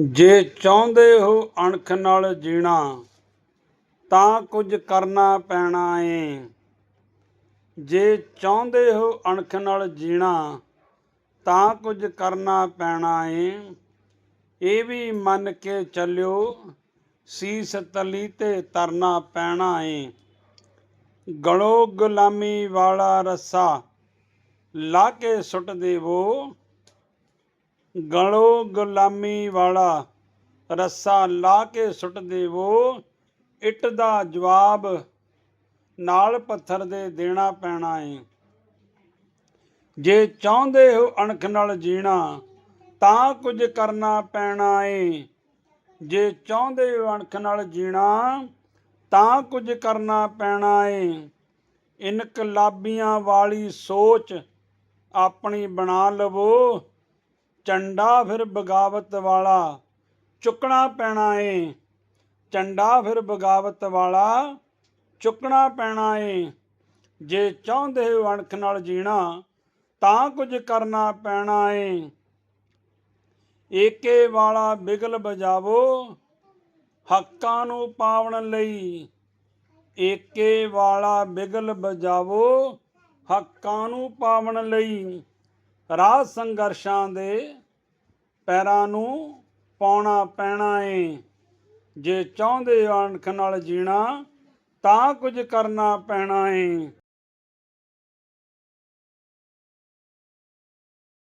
ਜੇ ਚਾਹੁੰਦੇ ਹੋ ਅਣਖ ਨਾਲ ਜੀਣਾ, ਤਾਂ ਕੁਝ ਕਰਨਾ ਪੈਣਾ ਏ। ਜੇ ਚਾਹੁੰਦੇ ਹੋ ਅਣਖ ਨਾਲ ਜੀਣਾ, ਤਾਂ ਕੁਝ ਕਰਨਾ ਪੈਣਾ ਏ। ਇਹ ਵੀ ਮੰਨ ਕੇ ਚੱਲਿਓ, ਸੀਸ ਤਲੀ ਤੇ ਤਰਨਾ ਪੈਣਾ ਏ। ਗਲੋ ਗੁਲਾਮੀ ਵਾਲਾ ਰੱਸਾ ਲਾ ਕੇ ਸੁੱਟ ਦੇਵੋ। ਗਲੋ ਗੁਲਾਮੀ ਵਾਲਾ ਰੱਸਾ ਲਾ ਕੇ ਸੁੱਟ ਦੇਵੋ। ਇੱਟ ਦਾ ਜਵਾਬ ਨਾਲ ਪੱਥਰ ਦੇ ਦੇਣਾ ਪੈਣਾ ਏ। ਜੇ ਚਾਹੁੰਦੇ ਹੋ ਅਣਖ ਨਾਲ ਜੀਣਾ, ਤਾਂ ਕੁਝ ਕਰਨਾ ਪੈਣਾ ਏ। ਜੇ ਚਾਹੁੰਦੇ ਹੋ ਅਣਖ ਨਾਲ ਜੀਣਾ, ਤਾਂ ਕੁਝ ਕਰਨਾ ਪੈਣਾ ਏ। ਇਨਕਲਾਬੀਆਂ ਵਾਲੀ ਸੋਚ ਆਪਣੀ ਬਣਾ ਲਵੋ। ਚੰਡਾ ਫਿਰ ਬਗਾਵਤ ਵਾਲਾ, ਚੁੱਕਣਾ ਪੈਣਾ ਏ। ਚੰਡਾ ਫਿਰ ਬਗਾਵਤ ਵਾਲਾ, ਚੁੱਕਣਾ ਪੈਣਾ ਏ। ਜੇ ਚਾਹੁੰਦੇ ਹੋ ਅਣਖ ਨਾਲ ਜੀਣਾ, ਤਾਂ ਕੁਝ ਕਰਨਾ ਪੈਣਾ ਏ। ਏਕੇ ਵਾਲਾ ਬਿਗਲ ਬਜਾਵੋ, ਹੱਕਾਂ ਨੂੰ ਪਾਵਣ ਲਈ। ਏਕੇ ਵਾਲਾ ਬਿਗਲ ਬਜਾਵੋ, ਹੱਕਾਂ ਨੂੰ ਪਾਵਣ ਲਈ। ਰਾਹ ਸੰਘਰਸ਼ਾਂ ਦੇ ਪੈਰਾਂ ਨੂੰ ਪਾਉਣਾ ਪੈਣਾ ਏ। ਜੇ ਚਾਹੁੰਦੇ ਹੋ ਅਣਖ ਨਾਲ ਜੀਣਾ, ਤਾਂ ਕੁਝ ਕਰਨਾ ਪੈਣਾ ਏ।